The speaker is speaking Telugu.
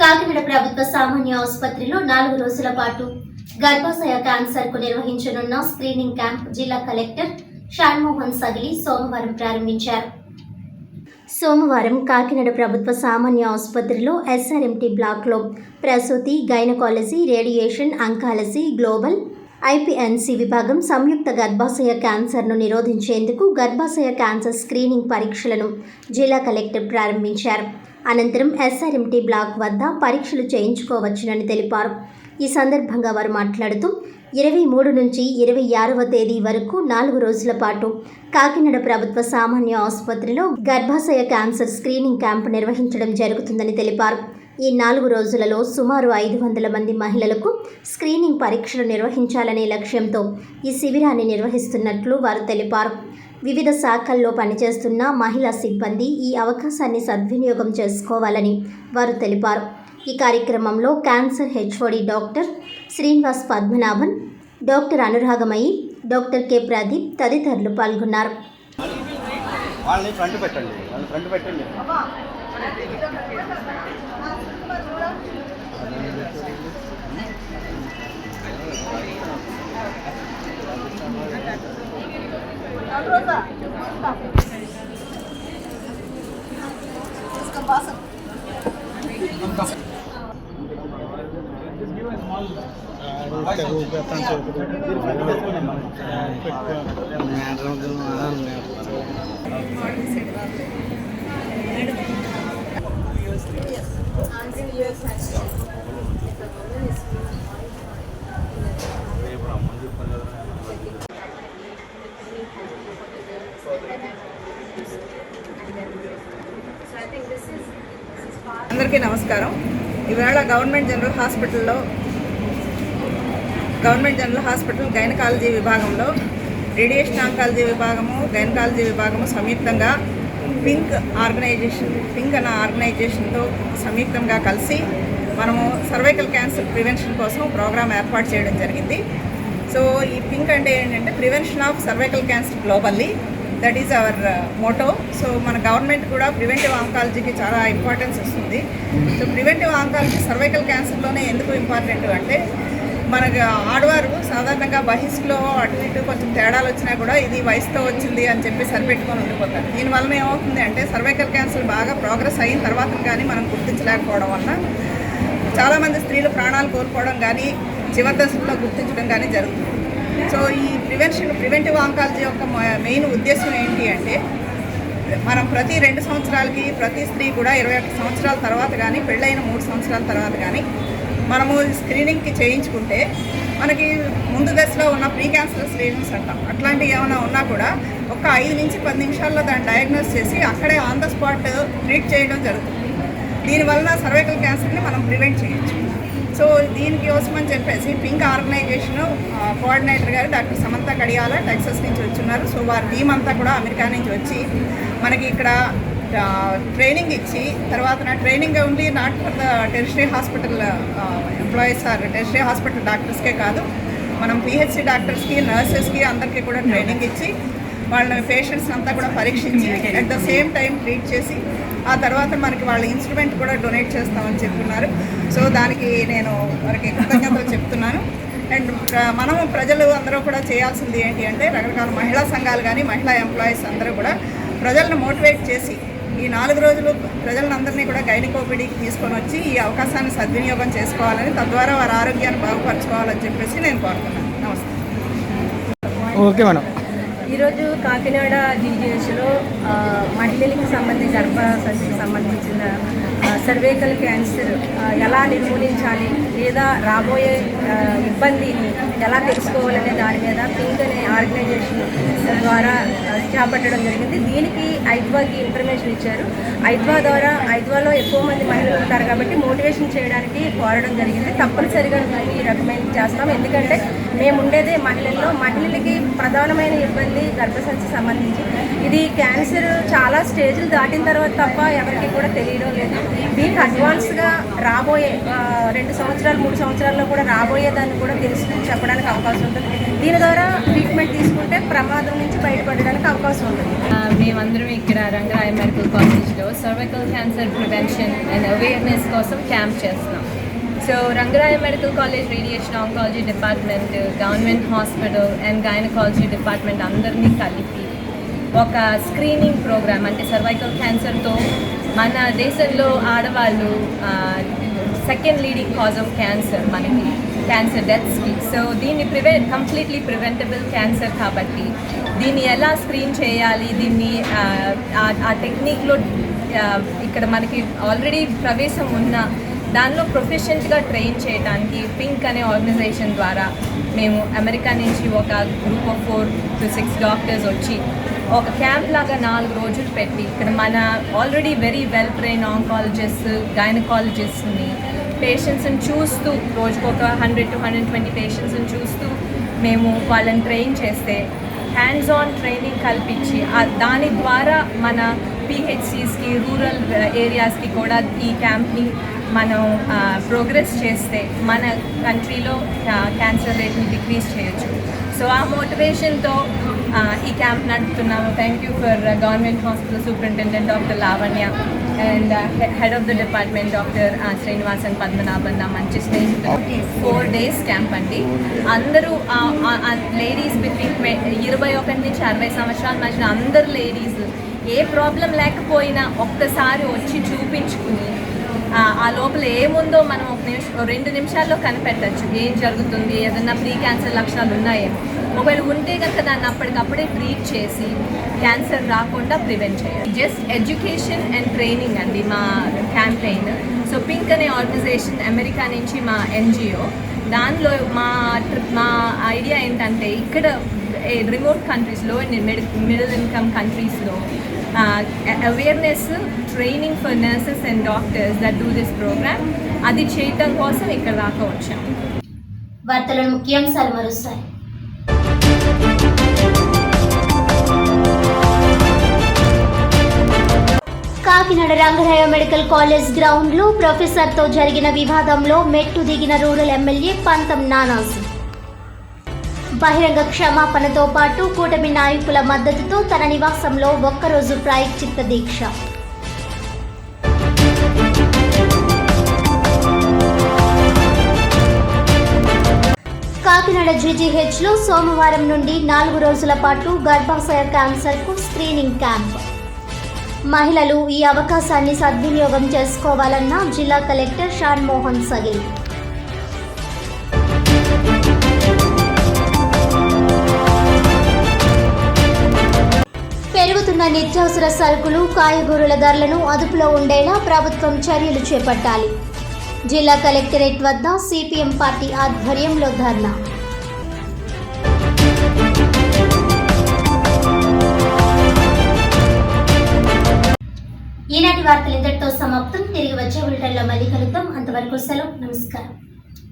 కాకినాడ ప్రభుత్వ సామాన్య ఆసుపత్రిలో నాలుగు రోజుల పాటు గర్భాశయ క్యాన్సర్కు నిర్వహించనున్న స్క్రీనింగ్ క్యాంప్ జిల్లా కలెక్టర్ షాన్మోహన్ సగిలి సోమవారం ప్రారంభించారు. సోమవారం కాకినాడ ప్రభుత్వ సామాన్య ఆసుపత్రిలో ఎస్ఆర్ఎంటీ బ్లాక్లో ప్రసూతి gynaecology radiation oncology global IPNC విభాగం సంయుక్త గర్భాశయ క్యాన్సర్ను నిరోధించేందుకు గర్భాశయ క్యాన్సర్ స్క్రీనింగ్ పరీక్షలను జిల్లా కలెక్టర్ ప్రారంభించారు. అనంతరం ఎస్ఆర్ఎంటీ బ్లాక్ వద్ద పరీక్షలు చేయించుకోవచ్చునని తెలిపారు. ఈ సందర్భంగా వారు మాట్లాడుతూ ఇరవై మూడు నుంచి ఇరవై ఆరవ తేదీ వరకు నాలుగు రోజుల పాటు కాకినాడ ప్రభుత్వ సామాన్య ఆసుపత్రిలో గర్భాశయ క్యాన్సర్ స్క్రీనింగ్ క్యాంపు నిర్వహించడం జరుగుతుందని తెలిపారు. ఈ నాలుగు రోజులలో సుమారు ఐదు వందల మంది మహిళలకు స్క్రీనింగ్ పరీక్షలు నిర్వహించాలనే లక్ష్యంతో ఈ శిబిరాన్ని నిర్వహిస్తున్నట్లు వారు తెలిపారు. వివిధ శాఖల్లో పనిచేస్తున్న మహిళా సిబ్బంది ఈ అవకాశాన్ని సద్వినియోగం చేసుకోవాలని వారు తెలిపారు. ఈ కార్యక్రమంలో cancer HOD doctor Srinivas Padmanabhan doctor Anuragamayi doctor K Pradeep తదితరులు పాల్గొన్నారు. వాళ్ళని ఫ్రంట్ పెట్టండి వాళ్ళని ఫ్రంట్ పెట్టండి. అందరికీ నమస్కారం. ఈవేళ గవర్నమెంట్ జనరల్ హాస్పిటల్లో గవర్నమెంట్ జనరల్ హాస్పిటల్ గైనకాలజీ విభాగంలో రేడియేషన్ ఆంకాలజీ విభాగము గైనకాలజీ విభాగము సంయుక్తంగా పింక్ ఆర్గనైజేషన్ పింక్ అన్న ఆర్గనైజేషన్తో సంయుక్తంగా కలిసి మనము సర్వైకల్ క్యాన్సర్ ప్రివెన్షన్ కోసం ప్రోగ్రామ్ ఏర్పాటు చేయడం జరిగింది. సో ఈ పింక్ అంటే ఏంటంటే prevention of cervical cancer globally. That is our uh, motto so మన గవర్నమెంట్ కూడా ప్రివెంటివ్ ఆంకాలజీకి చాలా ఇంపార్టెన్స్ ఇస్తుంది. సో ప్రివెంటివ్ ఆంకాలజీ సర్వైకల్ క్యాన్సర్లోనే ఎందుకు ఇంపార్టెంట్ అంటే మనకు ఆడవారు సాధారణంగా బహిష్లో అటు ఇటు కొంచెం తేడాలు వచ్చినా కూడా ఇది వయసుతో వచ్చింది అని చెప్పి సరిపెట్టుకొని ఉండిపోతారు. దీనివల్ల ఏమవుతుంది అంటే సర్వైకల్ క్యాన్సర్ బాగా ప్రోగ్రెస్ అయిన తర్వాత కానీ మనం గుర్తించలేకపోవడం వల్ల చాలామంది స్త్రీలు ప్రాణాలు కోల్పోవడం కానీ చివరి గుర్తించడం కానీ జరుగుతుంది. సో ఈ ప్రివెన్షన్ ప్రివెంటివ్ ఆంకాలజీ యొక్క మెయిన్ ఉద్దేశం ఏంటి అంటే మనం ప్రతి రెండు సంవత్సరాలకి ప్రతి స్త్రీ కూడా ఇరవై ఒక్క సంవత్సరాల తర్వాత కానీ పెళ్ళైన మూడు సంవత్సరాల తర్వాత కానీ మనము స్క్రీనింగ్కి చేయించుకుంటే మనకి ముందు దశలో ఉన్న ప్రీ క్యాన్సర్ స్టేజెస్ అంటాం. అట్లాంటివి ఏమైనా ఉన్నా కూడా ఒక ఐదు నుంచి పది నిమిషాల్లో దాన్ని డయాగ్నోస్ చేసి అక్కడే ఆన్ ద స్పాట్ ట్రీట్ చేయడం జరుగుతుంది. దీనివల్ల సర్వైకల్ క్యాన్సర్ని మనం ప్రివెంట్ చేయొచ్చు. సో దీనికోసం అని చెప్పేసి పింక్ ఆర్గనైజేషన్ కోఆర్డినేటర్ గారు డాక్టర్ సమంత కడియాల టెక్సస్ నుంచి వచ్చున్నారు. సో వారి టీం అంతా కూడా అమెరికా నుంచి వచ్చి మనకి ఇక్కడ ట్రైనింగ్ ఇచ్చి తర్వాత నా training only not for the tertiary hospital employees or tertiary hospital డాక్టర్స్కే కాదు. మనం పిహెచ్సి డాక్టర్స్కి నర్సెస్కి అందరికీ కూడా ట్రైనింగ్ ఇచ్చి వాళ్ళ పేషెంట్స్ అంతా కూడా పరీక్షించి at the same time treat చేసి ఆ తర్వాత మనకి వాళ్ళ ఇన్స్ట్రుమెంట్ కూడా డొనేట్ చేస్తామని చెప్తున్నారు. సో దానికి నేను వారికి కృతజ్ఞతలు చెప్తున్నాను. అండ్ మనము ప్రజలు అందరూ కూడా చేయాల్సింది ఏంటి అంటే రకరకాల మహిళా సంఘాలు కానీ మహిళా ఎంప్లాయీస్ అందరూ కూడా ప్రజలను మోటివేట్ చేసి ఈ నాలుగు రోజులు ప్రజలందరినీ కూడా గైనికోపిడీకి తీసుకొని వచ్చి ఈ అవకాశాన్ని సద్వినియోగం చేసుకోవాలని తద్వారా వారి ఆరోగ్యాన్ని బాగుపరచుకోవాలని చెప్పేసి నేను కోరుతున్నాను. నమస్తే. Okay madam. ఈరోజు కాకినాడ జీజీహెచ్లో మహిళలకు సంబంధించి గర్భసంచికి సంబంధించిన సర్వేకల్ క్యాన్సర్ ఎలా నిర్మూలించాలి లేదా రాబోయే ఇబ్బందిని ఎలా తెలుసుకోవాలనే దాని మీద పింక్ అనే ఆర్గనైజేషన్ ద్వారా చేపట్టడం జరిగింది. దీనికి ఐద్వాకి ఇన్ఫర్మేషన్ ఇచ్చారు. ఐద్వా ద్వారా ఐద్వాలో ఎక్కువ మంది మహిళలు ఉంటారు కాబట్టి మోటివేషన్ చేయడానికి కోరడం జరిగింది. తప్పనిసరిగా మేము ఈ రకమైన చేస్తాం. ఎందుకంటే మేము ఉండేదే మహిళల్లో. మహిళలకి ప్రధానమైన ఇబ్బంది గర్భసంచి సంబంధించి. ఇది క్యాన్సర్ చాలా స్టేజ్లు దాటిన తర్వాత తప్ప ఎవరికి కూడా తెలియడం లేదు. దీనికి అడ్వాన్స్గా రాబోయే రెండు సంవత్సరాలు మూడు సంవత్సరాల్లో కూడా రాబోయే దాన్ని కూడా తెలుసుకుని చెప్పడానికి అవకాశం ఉంటుంది. దీని ద్వారా ట్రీట్మెంట్ తీసుకుంటే ప్రమాదం నుంచి బయటపడడానికి అవకాశం ఉంటుంది. మేమందరం ఇక్కడ రంగరాయ మెడికల్ కాలేజ్లో cervical cancer prevention and awareness కోసం క్యాంప్ చేస్తున్నాం. So Rangaraya medical college radiation oncology department government hospital and gynaecology department అందరినీ కలిపి ఒక స్క్రీనింగ్ ప్రోగ్రామ్ అంటే సర్వైకల్ క్యాన్సర్తో మన దేశంలో ఆడవాళ్ళు second leading cause of cancer మనకి క్యాన్సర్ డెత్స్కి సో దీన్ని ప్రివెంట్ కంప్లీట్లీ ప్రివెంటబుల్ క్యాన్సర్ కాబట్టి దీన్ని ఎలా స్క్రీన్ చేయాలి? దీన్ని ఆ, ఆ టెక్నిక్లో ఇక్కడ మనకి ఆల్రెడీ ప్రవేశం ఉన్న దానిలో ప్రొఫెషనల్గా ట్రైన్ చేయడానికి పింక్ అనే ఆర్గనైజేషన్ ద్వారా మేము అమెరికా నుంచి ఒక group of four to six doctors వచ్చి ఒక క్యాంప్ లాగా నాలుగు రోజులు పెట్టి ఇక్కడ మన already very well trained oncologist గైనకాలజిస్ట్ని పేషెంట్స్ని చూస్తూ రోజుకు ఒక హండ్రెడ్ టు హండ్రెడ్ ట్వంటీ పేషెంట్స్ని చూస్తూ మేము వాళ్ళని ట్రైన్ చేస్తే హ్యాండ్స్ ఆన్ ట్రైనింగ్ కల్పించి దాని ద్వారా మన పిహెచ్సిస్కి రూరల్ ఏరియాస్కి కూడా ఈ క్యాంప్ని మనం ప్రోగ్రెస్ చేస్తే మన కంట్రీలో క్యాన్సర్ రేట్ని డిక్రీజ్ చేయొచ్చు. సో ఆ మోటివేషన్తో ఈ camp నడుపుతున్నాము. Thank you for government hospital superintendent doctor Lavanya and head of the department doctor Srinivasan Padmanabhan నా మంచి స్నేహితులు. ఫోర్ డేస్ క్యాంప్ అండి. అందరూ లేడీస్ బిట్వీన్ ఇరవై ఒకటి నుంచి అరవై సంవత్సరాల మధ్యన అందరు లేడీస్ ఏ ప్రాబ్లం లేకపోయినా ఒక్కసారి వచ్చి చూపించుకుని ఆ, లోపల ఏముందో మనం ఒక నిమిషం రెండు నిమిషాల్లో కనిపెట్టచ్చు. ఏం జరుగుతుంది? ఏదన్నా ప్రీ క్యాన్సర్ లక్షణాలు ఉన్నాయేమో ఒకవేళ ఉంటే కనుక దాన్ని అప్పటికప్పుడే ట్రీట్ చేసి క్యాన్సర్ రాకుండా ప్రివెంట్ చేయాలి. జస్ట్ ఎడ్యుకేషన్ అండ్ ట్రైనింగ్ అండి మా క్యాంపెయిన్. సో పింక్ అనే ఆర్గనైజేషన్ అమెరికా నుంచి మా ఎన్జిఓ. దానిలో మా ట్రిప్ మా ఐడియా ఏంటంటే ఇక్కడ రిమోట్ కంట్రీస్లో మిడిల్ ఇన్కమ్ కంట్రీస్లో awareness training for nurses and doctors that do this programme అది చేయటం కోసం ఇక్కడ దాకా వచ్చాం. వార్తల ముఖ్యాంశాలు మరోసారి. కాకినాడ రంగరాయ మెడికల్ కాలేజ్ గ్రౌండ్లో ప్రొఫెసర్తో జరిగిన వివాదంలో మెట్టు దిగిన రూరల్ ఎమ్మెల్యే పంతం నానాజీ. బహిరంగ క్షమాపణతో పాటు కూటమి నాయకుల మద్దతుతో తన నివాసంలో ఒక్కరోజు ప్రాయశ్చిత్త దీక్ష. కాకినాడ జీజీహెచ్లో సోమవారం నుండి నాలుగు రోజుల పాటు గర్భాశయ క్యాన్సర్కు స్క్రీనింగ్ క్యాంప్. మహిళలు ఈ అవకాశాన్ని సద్వినియోగం చేసుకోవాలన్న జిల్లా కలెక్టర్ షాన్ మోహన్ సగిల్. పెరుగుతున్న నిత్యావసర సరుకులు కాయగూరల ధరలను అదుపులో ఉండేలా ప్రభుత్వం చర్యలు చేపట్టాలి. జిల్లా కలెక్టరేట్ వద్ద సిపిఎం పార్టీ ఆధ్వర్యంలో ధర్నా. ఈనాటి వార్తలు ఇంతటితో సమాప్తం. తిరిగి వచ్చే బులెటిన్లో మళ్ళీ కలుద్దాం. అంతవరకు సెలవు. నమస్కారం.